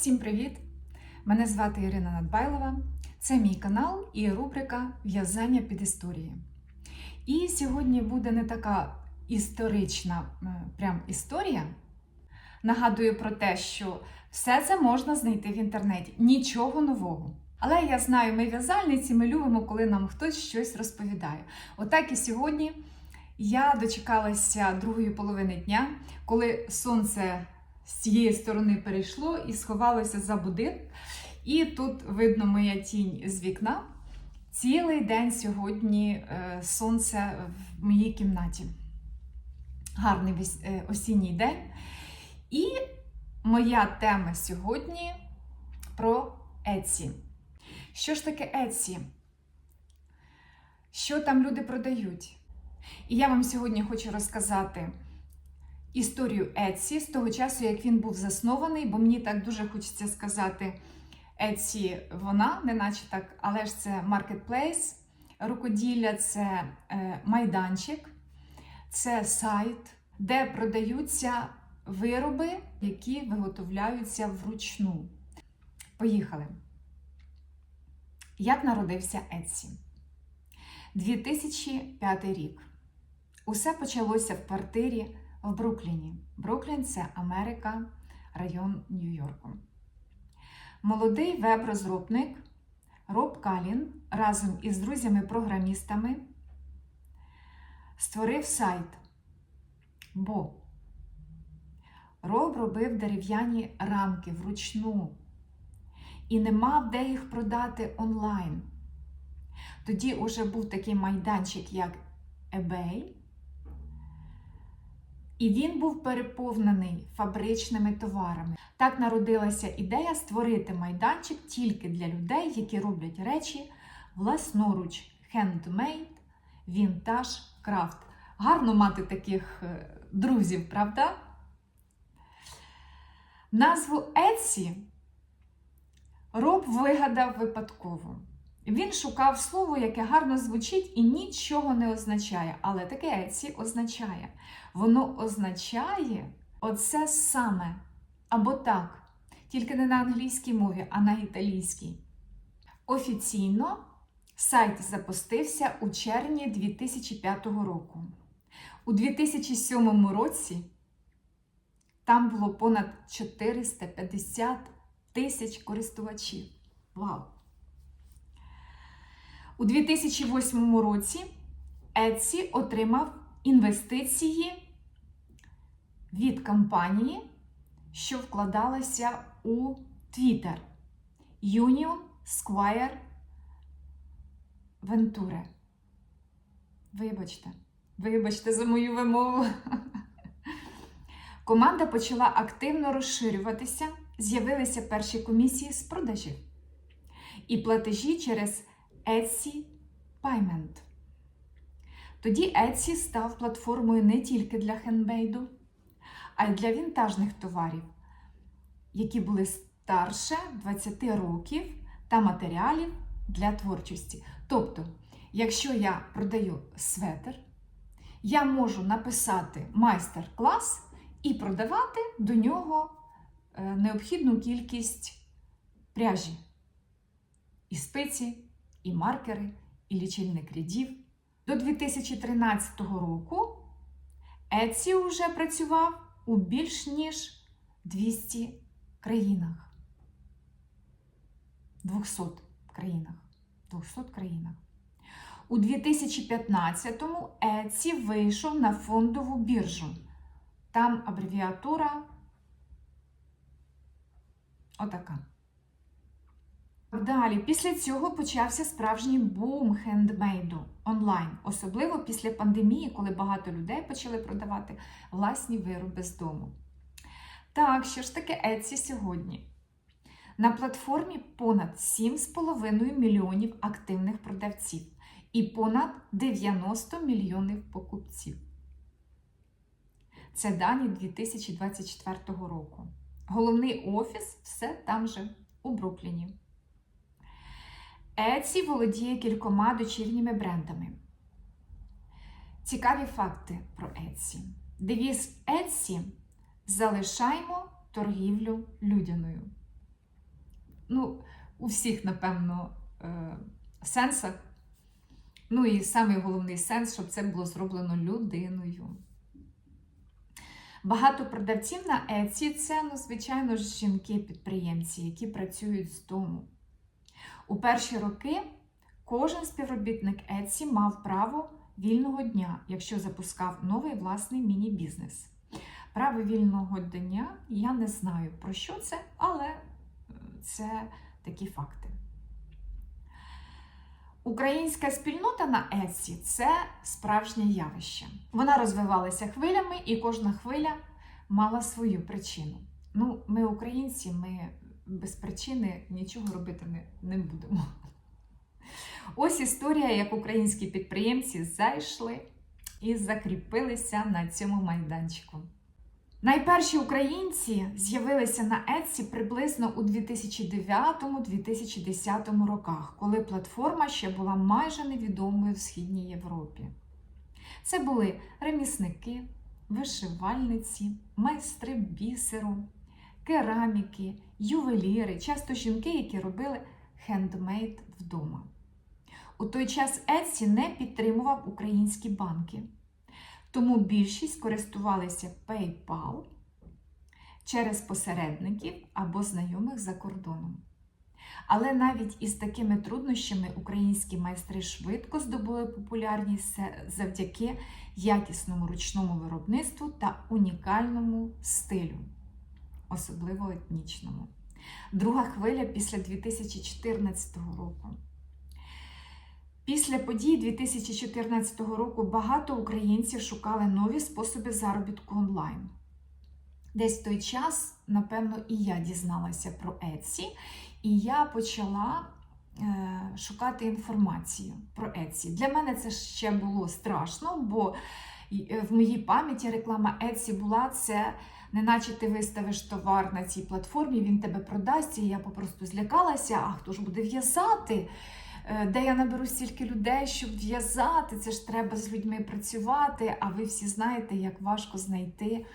Всім привіт! Мене звати Ірина Надбайлова. Це мій канал і рубрика В'язання під історії. І сьогодні буде не така історична е, прям історія. Нагадую про те, що все це можна знайти в інтернеті, нічого нового. Але я знаю, ми в'язальниці, ми любимо, коли нам хтось щось розповідає. Отак і сьогодні я дочекалася другої половини дня, коли сонце з цієї сторони перейшло і сховалося за будинок. І тут видно моя тінь з вікна. Цілий день сьогодні е, сонце в моїй кімнаті. Гарний е, осінній день. І моя тема сьогодні про Etsy. Що ж таке Etsy? Що там люди продають? І я вам сьогодні хочу розказати історію Etsy з того часу, як він був заснований, бо мені так дуже хочеться сказати, Etsy вона, не наче так, але ж це маркетплейс, рукоділля це е, майданчик, це сайт, де продаються вироби, які виготовляються вручну. Поїхали. Як народився Etsy? 2005 рік. Усе почалося в квартирі в Брукліні. Бруклін це Америка, район Нью-Йорку. Молодий веб-розробник Роб Калін разом із друзями-програмістами створив сайт. Бо Роб робив дерев'яні рамки вручну і не мав де їх продати онлайн. Тоді уже був такий майданчик, як eBay, і він був переповнений фабричними товарами. Так народилася ідея створити майданчик тільки для людей, які роблять речі власноруч, хендмейд, вінтаж, крафт. Гарно мати таких е, друзів, правда? Назву Etsy Роб вигадав випадково. Він шукав слово, яке гарно звучить і нічого не означає. Але таке Etsy означає. Воно означає оце саме або так, тільки не на англійській мові, а на італійській. Офіційно сайт запустився у червні 2005 року. У 2007 році там було понад 450 тисяч користувачів. Вау! У 2008 році Etsy отримав інвестиції від компанії, що вкладалася у Twitter Union Square Venture. Вибачте, вибачте за мою вимову. Команда почала активно розширюватися, з'явилися перші комісії з продажів і платежі через Etsy Payment. Тоді Etsy став платформою не тільки для хендмейду, а й для вінтажних товарів, які були старше 20 років та матеріалів для творчості. Тобто, якщо я продаю светр, я можу написати майстер-клас і продавати до нього е, необхідну кількість пряжі, і спиці, і маркери, і лічильник рядів. До 2013 року Etsy вже працював у більш ніж 200 країнах. 200 країнах. 200 країнах. У 2015-му Etsy вийшов на фондову біржу. Там абревіатура отака. Далі, після цього почався справжній бум хендмейду онлайн, особливо після пандемії, коли багато людей почали продавати власні вироби з дому. Так, що ж таке Etsy сьогодні? На платформі понад 7,5 мільйонів активних продавців і понад 90 мільйонів покупців. Це дані 2024 року. Головний офіс все там же, у Брукліні. Etsy володіє кількома дочірніми брендами. Цікаві факти про Etsy. Девіз Etsy залишаймо торгівлю людяною. ну, у всіх, напевно, е, сенсах. Ну і самий головний сенс, щоб це було зроблено людиною. Багато продавців на Etsy – це, ну, звичайно ж, жінки-підприємці, які працюють з дому. У перші роки кожен співробітник Etsy мав право вільного дня, якщо запускав новий власний міні-бізнес. Право вільного дня я не знаю про що це, але е, це такі факти. Українська спільнота на Etsy – це справжнє явище. Вона розвивалася хвилями, і кожна хвиля мала свою причину. Ну, ми, українці, ми без причини нічого робити не, не будемо. Ось історія, як українські підприємці зайшли і закріпилися на цьому майданчику. Найперші українці з'явилися на Etsy приблизно у 2009-2010 роках, коли платформа ще була майже невідомою в Східній Європі. Це були ремісники, вишивальниці, майстри бісеру, кераміки, ювеліри, часто жінки, які робили хендмейд вдома. У той час Etsy не підтримував українські банки. Тому більшість користувалися PayPal через посередників або знайомих за кордоном. Але навіть із такими труднощами українські майстри швидко здобули популярність завдяки якісному ручному виробництву та унікальному стилю, особливо етнічному. Друга хвиля після 2014 року. Після подій 2014 року багато українців шукали нові способи заробітку онлайн. Десь в той час, напевно, і я дізналася про Etsy, і я почала е, шукати інформацію про Etsy. Для мене це ще було страшно, бо в моїй пам'яті реклама Etsy була це. Неначе ти виставиш товар на цій платформі, він тебе продасть, і я попросту злякалася, а хто ж буде в'язати? Е, де я наберу стільки людей, щоб в'язати, це ж треба з людьми працювати, а ви всі знаєте, як важко знайти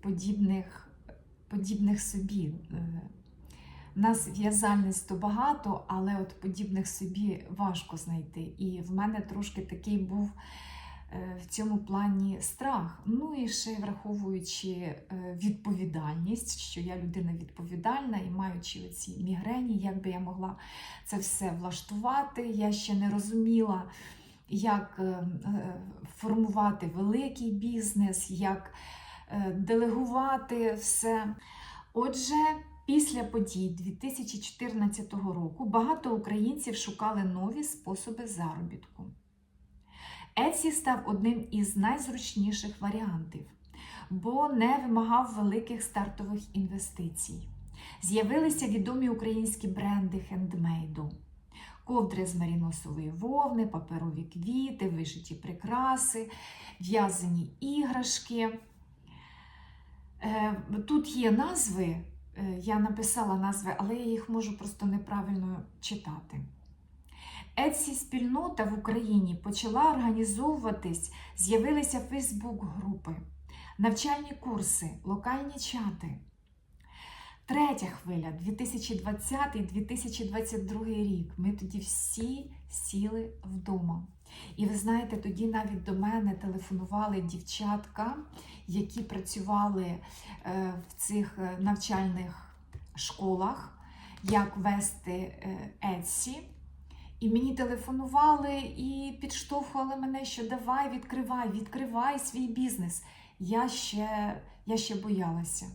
подібних подібних собі. У е, нас в'язальництво багато, але от подібних собі важко знайти. І в мене трошки такий був Е, в цьому плані страх. Ну і ще враховуючи е, відповідальність, що я людина відповідальна і маючи оці мігрені, як би я могла це все влаштувати, я ще не розуміла, як е, формувати великий бізнес, як делегувати все. Отже, Після подій 2014 року багато українців шукали нові способи заробітку. Etsy став одним із найзручніших варіантів, бо не вимагав великих стартових інвестицій. З'явилися відомі українські бренди хендмейду, ковдри з маріносової вовни, паперові квіти, вишиті прикраси, в'язані іграшки. Е, тут є назви, е, я написала назви, але я їх можу просто неправильно читати. Etsy спільнота в Україні почала організовуватись, з'явилися Фейсбук-групи, навчальні курси, локальні чати. Третя хвиля 2020-2022 рік. Ми тоді всі сіли вдома. І ви знаєте, тоді навіть до мене телефонували дівчатка, які працювали е, в цих е, навчальних школах, як вести Etsy. І мені телефонували і підштовхували мене, що давай, відкривай, відкривай свій бізнес. Я ще, Я ще боялася.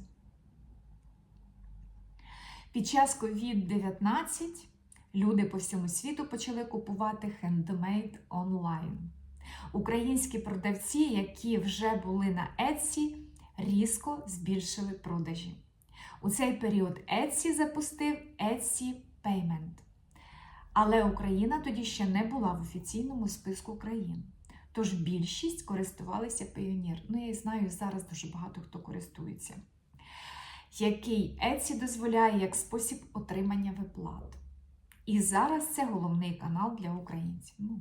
Під час COVID-19 люди по всьому світу почали купувати хендмейд онлайн. Українські продавці, які вже були на Etsy, різко збільшили продажі. У цей період Etsy запустив Etsy Payment. Але Україна тоді ще не була в офіційному списку країн. Тож більшість користувалися Payoneer. Ну, я знаю, зараз дуже багато хто користується, який Etsy дозволяє як спосіб отримання виплат. І зараз це головний канал для українців. Ну,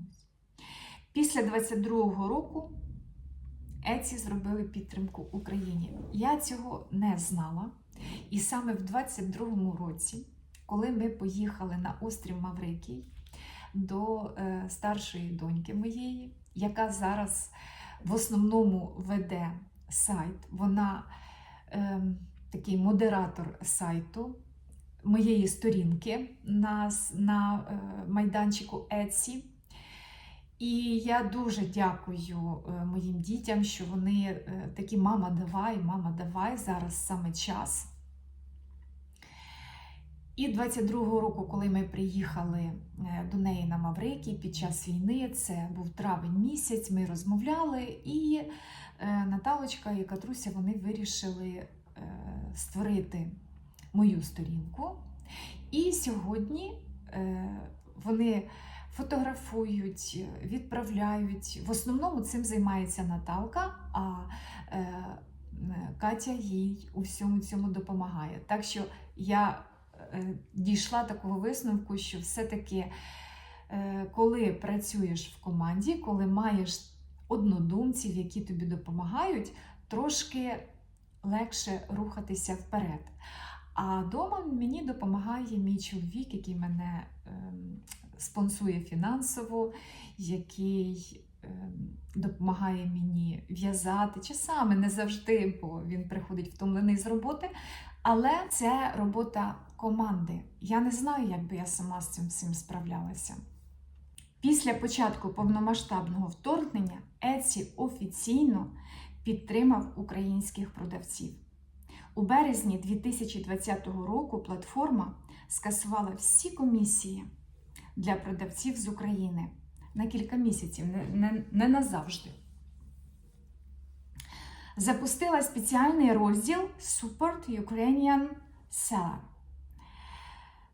Після 22-го року Etsy зробили підтримку Україні. Я цього не знала. І саме в 22-му році коли ми поїхали на острів Маврикій до е, старшої доньки моєї, яка зараз в основному веде сайт. Вона е, такий модератор сайту моєї сторінки на, на е, майданчику Etsy. І я дуже дякую е, моїм дітям, що вони такі мама, давай, мама, давай, зараз саме час. І 22-го року, коли ми приїхали е, до неї на Маврикій під час війни, це був травень місяць, ми розмовляли, і е, Наталочка і Катруся вони вирішили е, створити мою сторінку. І сьогодні вони фотографують, відправляють. В основному цим займається Наталка, а Катя їй у всьому цьому допомагає. Так що я дійшла такого висновку, що все-таки, е, коли працюєш в команді, коли маєш однодумців, які тобі допомагають, трошки легше рухатися вперед. А вдома мені допомагає мій чоловік, який мене ем, спонсує фінансово, який ем, допомагає мені в'язати. Часами не завжди, бо він приходить втомлений з роботи. Але це робота команди. Я не знаю, як би я сама з цим всім справлялася. Після початку повномасштабного вторгнення Etsy офіційно підтримав українських продавців. У березні 2020 року платформа скасувала всі комісії для продавців з України на кілька місяців, не, не, не назавжди. Запустила спеціальний розділ Support Ukrainian Seller,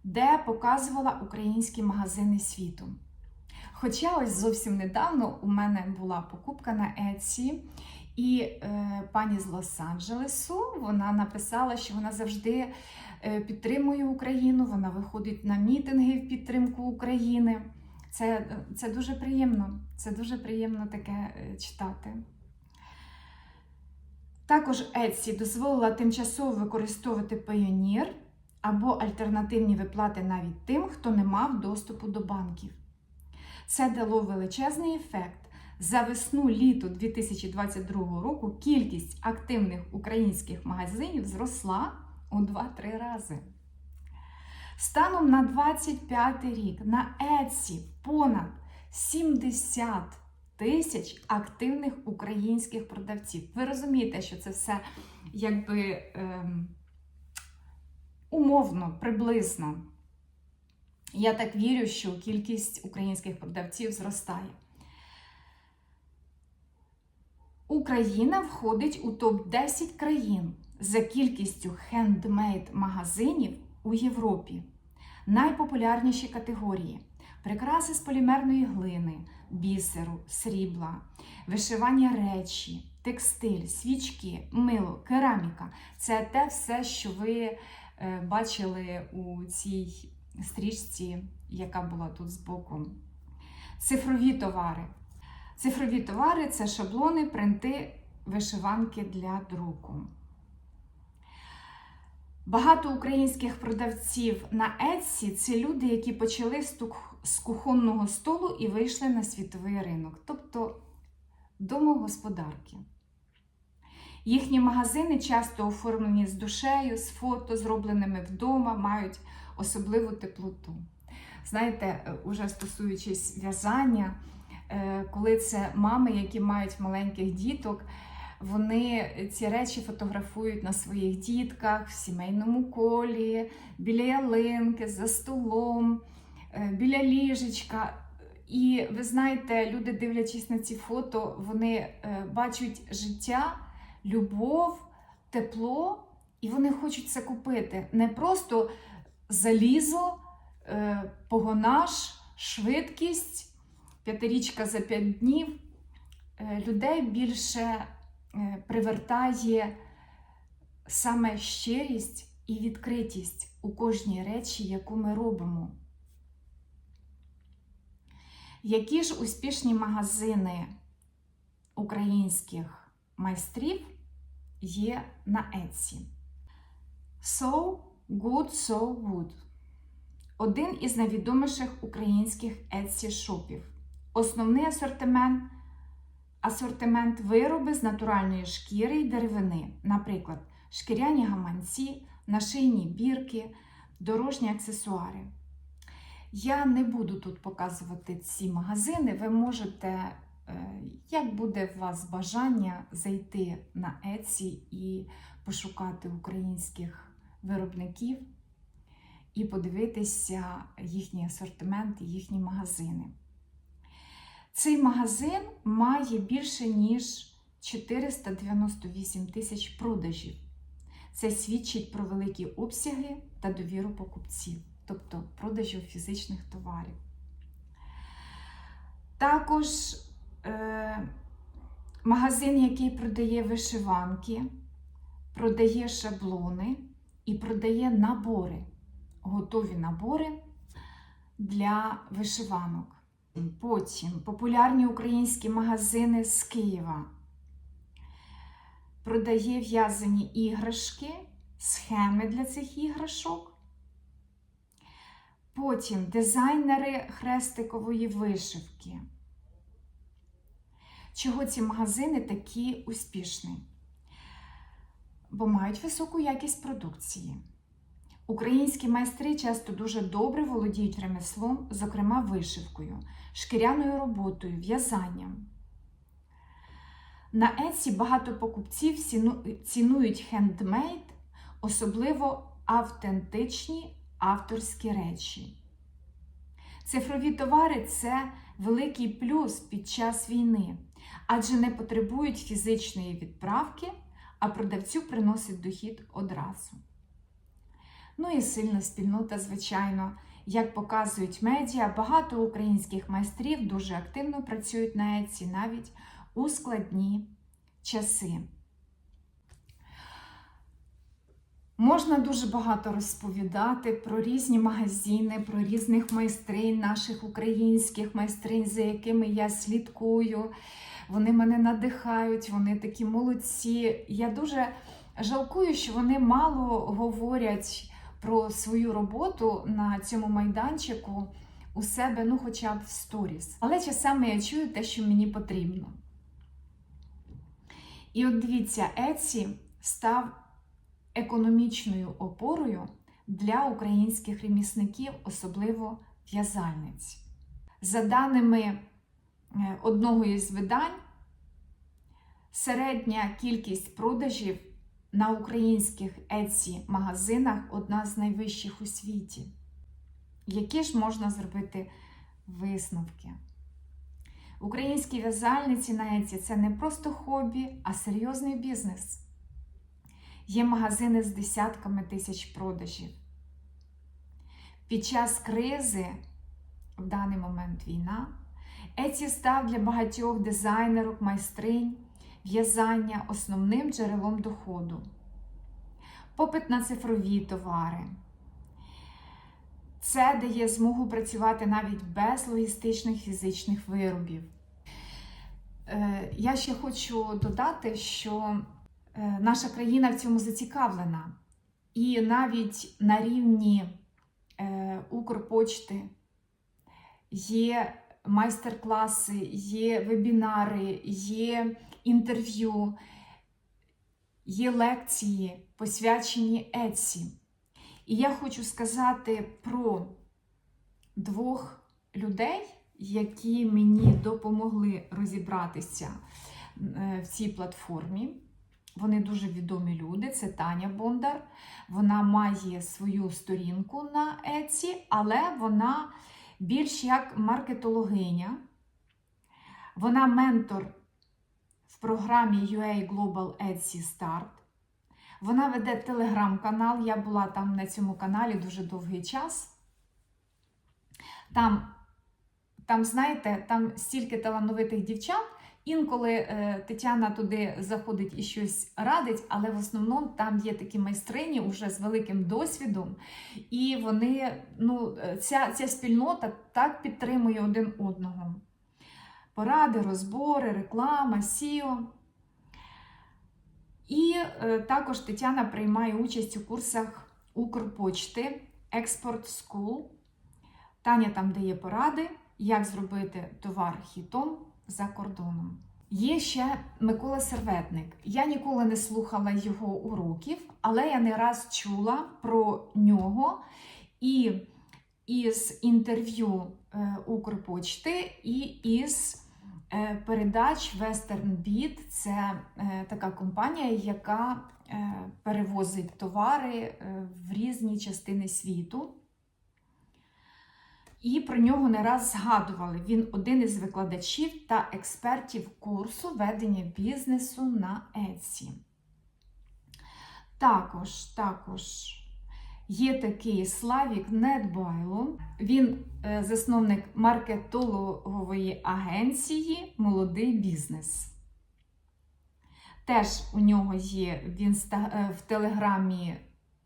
де показувала українські магазини світу. Хоча ось зовсім недавно у мене була покупка на Etsy, і е, пані з Лос-Анджелесу вона написала, що вона завжди е, підтримує Україну, вона виходить на мітинги в підтримку України. Це, це дуже приємно. Це дуже приємно таке е, читати. Також Etsy дозволила тимчасово використовувати Payoneer або альтернативні виплати навіть тим, хто не мав доступу до банків. Це дало величезний ефект. За весну-літо 2022 року кількість активних українських магазинів зросла у 2-3 рази. Станом на 25 рік на Etsy понад 70 тисяч активних українських продавців. Ви розумієте, що це все якби ем, умовно, приблизно. Я так вірю, що кількість українських продавців зростає. Україна входить у топ-10 країн за кількістю хендмейд магазинів у Європі. Найпопулярніші категорії: прикраси з полімерної глини, бісеру, срібла, вишивання речі, текстиль, свічки, мило, кераміка це те все, що ви е, бачили у цій стрічці, яка була тут збоку. Цифрові товари. Цифрові товари це шаблони, принти, вишиванки для друку. Багато українських продавців на Etsy – це люди, які почали з кухонного столу і вийшли на світовий ринок, тобто домогосподарки. Їхні магазини часто оформлені з душею, з фото, зробленими вдома, мають особливу теплоту. Знаєте, е, уже стосуючись в'язання, е, коли це мами, які мають маленьких діток, вони ці речі фотографують на своїх дітках в сімейному колі, біля ялинки, за столом, біля ліжечка. І ви знаєте, люди, дивлячись на ці фото, вони е, бачать життя, любов, тепло, і вони хочуть це купити. Не просто залізо, е, погонаж, швидкість, п'ятирічка за п'ять днів. Е, Людей більше е, привертає саме щирість і відкритість у кожній речі, яку ми робимо. Які ж успішні магазини українських майстрів є на Etsy? So good, so good. один із найвідоміших українських Etsy шопів. Основний асортимент асортимент вироби з натуральної шкіри й деревини, наприклад, шкіряні гаманці, нашийні бірки, дорожні аксесуари. Я не буду тут показувати ці магазини. Ви можете, е, як буде у вас бажання, зайти на Etsy і пошукати українських виробників і подивитися їхній асортимент, їхні магазини. Цей магазин має більше ніж 498 тисяч продажів. Це свідчить про великі обсяги та довіру покупців, тобто продажів фізичних товарів. Також е, магазин, який продає вишиванки, продає шаблони і продає набори, готові набори для вишиванок. Потім популярні українські магазини з Києва. Продає в'язані іграшки, схеми для цих іграшок. Потім дизайнери хрестикової вишивки. Чого ці магазини такі успішні? Бо мають високу якість продукції. Українські майстри часто дуже добре володіють ремеслом, зокрема вишивкою, шкіряною роботою, в'язанням. На Etsy багато покупців цінують хендмейд, особливо автентичні авторські речі. Цифрові товари це великий плюс під час війни, адже не потребують фізичної відправки, а продавцю приносить дохід одразу. Ну і сильна спільнота, звичайно. Як показують медіа, багато українських майстрів дуже активно працюють на Etsy навіть у складні часи. Можна дуже багато розповідати про різні магазини, про різних майстринь, наших українських майстринь, за якими я слідкую. Вони мене надихають, вони такі молодці. Я дуже жалкую, що вони мало говорять про свою роботу на цьому майданчику у себе, ну, хоча б в сторіс. Але часами я чую те, що мені потрібно. І от дивіться, Etsy став економічною опорою для українських ремісників, особливо в'язальниць. За даними е, одного із видань, середня кількість продажів на українських Etsy магазинах одна з найвищих у світі. Які ж можна зробити висновки? Українські в'язальниці на Etsy – це не просто хобі, а серйозний бізнес. Є магазини з десятками тисяч продажів. Під час кризи, в даний момент війна, Etsy став для багатьох дизайнерок, майстринь в'язання основним джерелом доходу, попит на цифрові товари. Це дає змогу працювати навіть без логістичних фізичних виробів. Е, я ще хочу додати, що наша країна в цьому зацікавлена. І навіть на рівні е, Укрпочти є майстер-класи, є вебінари, є інтерв'ю, є лекції, посвячені Etsy. І я хочу сказати про двох людей, які мені допомогли розібратися е, в цій платформі. Вони дуже відомі люди. Це Таня Бондар. Вона має свою сторінку на Etsy, але вона більш як маркетологиня. Вона ментор в програмі UA Global Etsy Start. Вона веде телеграм-канал. Я була там на цьому каналі дуже довгий час. Там, там знаєте, там стільки талановитих дівчат. Інколи е, Тетяна туди заходить і щось радить, але в основному там є такі майстрині вже з великим досвідом, і вони, ну, ця, ця спільнота так підтримує один одного. Поради, розбори, реклама, сіо. І е, також Тетяна приймає участь у курсах Укрпочти Export School. Таня там дає поради, як зробити товар хітом за кордоном. Є ще Микола Серветник. Я ніколи не слухала його уроків, але я не раз чула про нього і із інтерв'ю е, Укрпочти, і із е, передач Western Beat. Це е, така компанія, яка перевозить товари в різні частини світу. І про нього не раз згадували. Він один із викладачів та експертів курсу ведення бізнесу на Etsy. Також, також є такий Славік Недбайло. Він е, засновник маркетологової агенції Молодий бізнес. Теж у нього є в, інста... е, в Телеграмі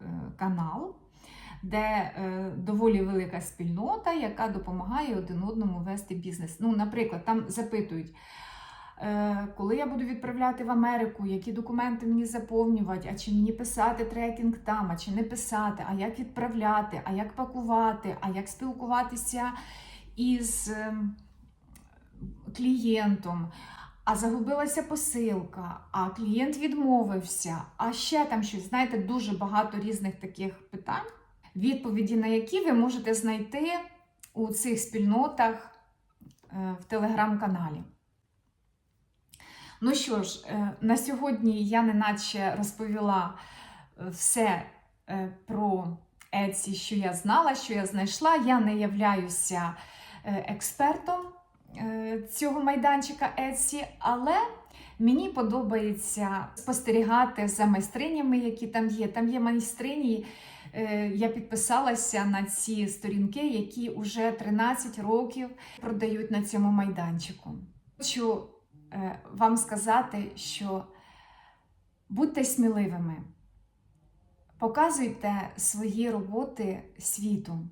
е, канал де е, доволі велика спільнота, яка допомагає один одному вести бізнес. Ну, наприклад, там запитують, е, коли я буду відправляти в Америку, які документи мені заповнювати, а чи мені писати трекінг там, а чи не писати, а як відправляти, а як пакувати, а як спілкуватися із е, клієнтом. А загубилася посилка, а клієнт відмовився, а ще там щось, знаєте, дуже багато різних таких питань відповіді на які ви можете знайти у цих спільнотах е, в телеграм-каналі. Ну що ж, е, на сьогодні я неначе розповіла е, все про Etsy, що я знала, що я знайшла. Я не являюся експертом цього майданчика Etsy, але мені подобається спостерігати за майстринями, які там є. Там є майстрині, я підписалася на ці сторінки, які вже 13 років продають на цьому майданчику. Хочу е, вам сказати, що будьте сміливими, показуйте свої роботи світу.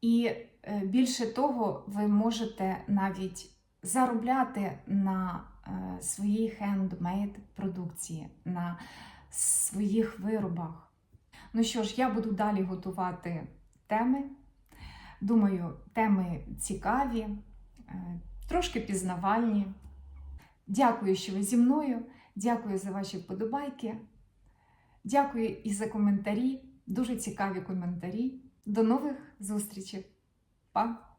І е, більше того, ви можете навіть заробляти на своїй хендмейд продукції, на своїх виробах. Ну що ж, я буду далі готувати теми. Думаю, теми цікаві, е, трошки пізнавальні. Дякую, що ви зі мною. Дякую за ваші вподобайки. Дякую і за коментарі. Дуже цікаві коментарі. До нових зустрічей. Па!